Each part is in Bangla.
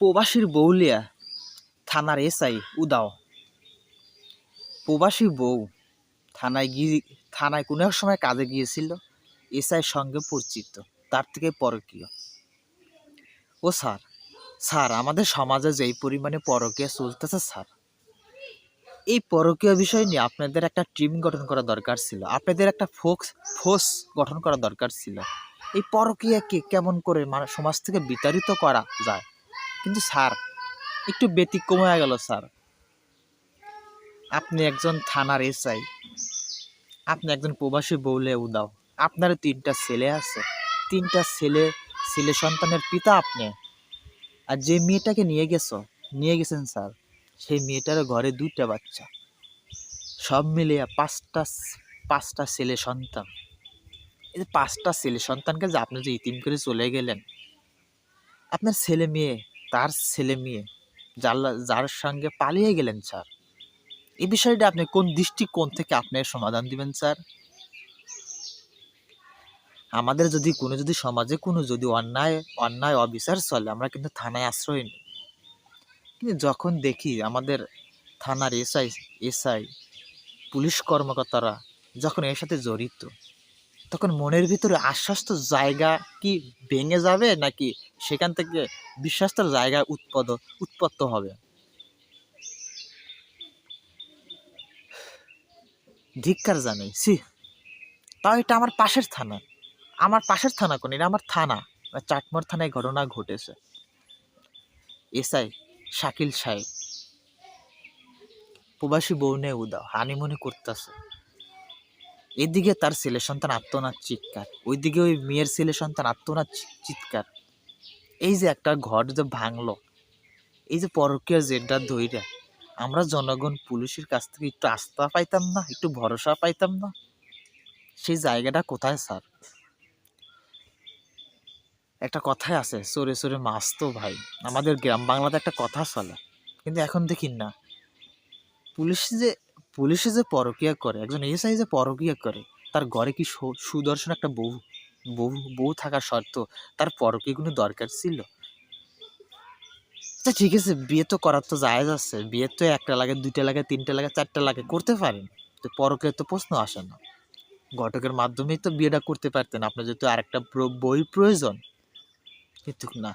প্রবাসীর বউলিয়া থানার এসআই উদাও। প্রবাসী বউ থানায় গিয়ে, থানায় কোনো এক সময় কাজে গিয়েছিল, এসআইয়ের সঙ্গে পরিচিত, তার থেকে পরকীয়। ও স্যার স্যার, আমাদের সমাজে যেই পরিমাণে পরকীয়া চলতেছে স্যার, এই পরকীয় বিষয় নিয়ে আপনাদের একটা টিম গঠন করা দরকার ছিল, আপনাদের একটা ফোক্স ফোর্স গঠন করা দরকার ছিল। এই পরকীয়াকে কেমন করে মানে সমাজ থেকে বিতাড়িত করা যায়? কিন্তু স্যার, একটু ব্যতিক্রম হয়ে গেল স্যার। আপনি একজন থানার এসআই। আপনি একজন প্রবাসী বউলে উদাও আপনার তিনটা ছেলে আছে। তিনটা ছেলে ছেলে সন্তানের পিতা আপনি। আর যে মেয়েটাকে নিয়ে গেছো, নিয়ে গেছেন স্যার, সেই মেয়েটার ঘরে দুইটা বাচ্চা। সব মিলিয়ে পাঁচটা পাঁচটা ছেলে সন্তান। এই যে পাঁচটা ছেলে সন্তানকে যে আপনি যে ইতিম করে চলে গেলেন, আপনার ছেলে মেয়ে তার ছেলে মেয়ে যার যার সঙ্গে পালিয়ে গেলেন স্যার। এই বিষয়টা আপনি কোন দৃষ্টিকোণ থেকে আপনার সমাধান দিবেন স্যার? আমাদের যদি কোনো, যদি সমাজে কোনো, যদি অন্যায় অন্যায়, অবিচার চলে, আমরা কিন্তু থানায় আশ্রয় নিই। কিন্তু যখন দেখি আমাদের থানার এসআই এসআই, পুলিশ কর্মকর্তারা যখন এর সাথে জড়িত, তখন মনের ভিতরে আশ্বস্ত জায়গা কি ভেঙে যাবে নাকি সেখান থেকে বিশ্বাস্তর জায়গায় উৎপদ, উৎপত্ত হবে। ধিক্কার জানাই সি তাও এটা আমার পাশের থানা। আমার পাশের থানা কোন? এটা আমার থানা। চাটমোর থানায় ঘটনা ঘটেছে। এসআই শাকিল সাহেব। প্রবাসী বউ বউনে উদাও, হানিমুনি করতেছে। এদিকে তার ছেলে সন্তান আত্মনাথ চিৎকার, ওইদিকে ওই মেয়ের ছেলে সন্তান আত্মনাথ চিৎকার। এই যে একটা ঘর যে ভাঙলো, এই যে পরকীয় জেডটা ধইরা, আমরা জনগণ পুলিশের কাছ থেকে একটু আস্থা পাইতাম না, একটু ভরসা পাইতাম না? সেই জায়গাটা কোথায়, স্যার? একটা কথাই আছে চোরে চোরে মাছ তো ভাই। আমাদের গ্রাম বাংলাতে একটা কথা চলে, কিন্তু এখন দেখি না। পুলিশ যে, পুলিশে যে পরকিয়া করে, একজন এসআই যে পরকিয়া করে, তার ঘরে কি সুদর্শন একটা বউ? বউ বউ থাকা শর্ত, তার পরকিয়া কোনো দরকার ছিল? আচ্ছা ঠিক আছে, বিয়ে তো করার তো জায়েজ আছে। বিয়ে তো একটা লাগে, দুইটা লাগে, তিনটা লাগে, চারটা লাগে, করতে পারেন। তো পরকিয়া তো প্রশ্ন আসে না। ঘটকের মাধ্যমেই তো বিয়েটা করতে পারতেন। আপনার যেহেতু আরেকটা বই প্রয়োজন। কিন্তু না,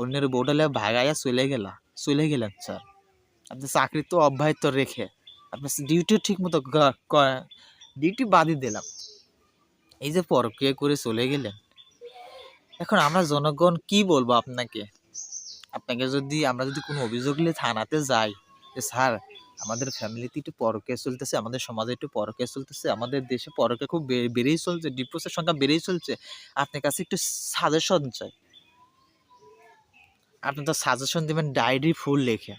অন্যের বউডালে ভাগাইয়া চলে গেলা। চলে গেলেন, স্যার। আপনি চাকরি তো অব্যাহত রেখে। আপনার ডিউটিও ঠিক মতো ডিউটি বাদই দিলাম। এই যে পরক্রিয়া করে চলে গেলেন, এখন আমরা জনগণ কি বলব আপনাকে? আপনাকে যদি, আমরা যদি কোনো অভিযোগ নিয়ে থানাতে যাই যে, স্যার, আমাদের ফ্যামিলিতে একটু পরকিয়া চলতেছে, আমাদের সমাজে একটু পরকিয়া চলতেছে, আমাদের দেশে পরকে খুব বেড়েই চলছে ডিপ্রোসের সংখ্যা বেড়েই চলছে, আপনার কাছে একটু সাজেশন চাই। আপনি তো সাজেশন দেবেন ডায়েরি ফুল লেখে।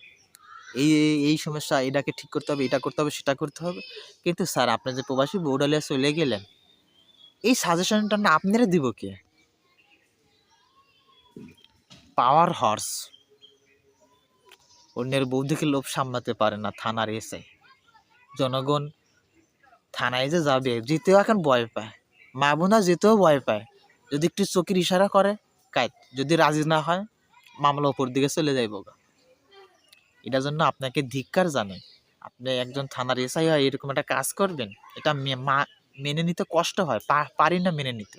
এই- এই সমস্যা, এটাকে ঠিক করতে হবে, এটা করতে হবে, সেটা করতে হবে। কিন্তু স্যার, আপনি যে প্রবাসী বৌডালিয়া চলে গেলেন এই সাজেশনটা না আপনারা দিব কে? পাওয়ার হর্স অন্যের বৌদিকে লোভ সামলাতে পারে না থানার এসে। জনগণ থানায় যে যাবে, যেতেও এখন ভয় পায়। মা বোনা যেতেও ভয় পায়। যদি একটু চোখের ইশারা করে, কাইট। যদি রাজি না হয়, মামলা ওপর দিকে চলে যাইব এটার জন্য আপনাকে ধিক্কার জানে আপনি একজন থানার এসআই হয় এরকম একটা কাজ করবেন, এটা মা- মেনে নিতে কষ্ট হয় পারি না মেনে নিতে।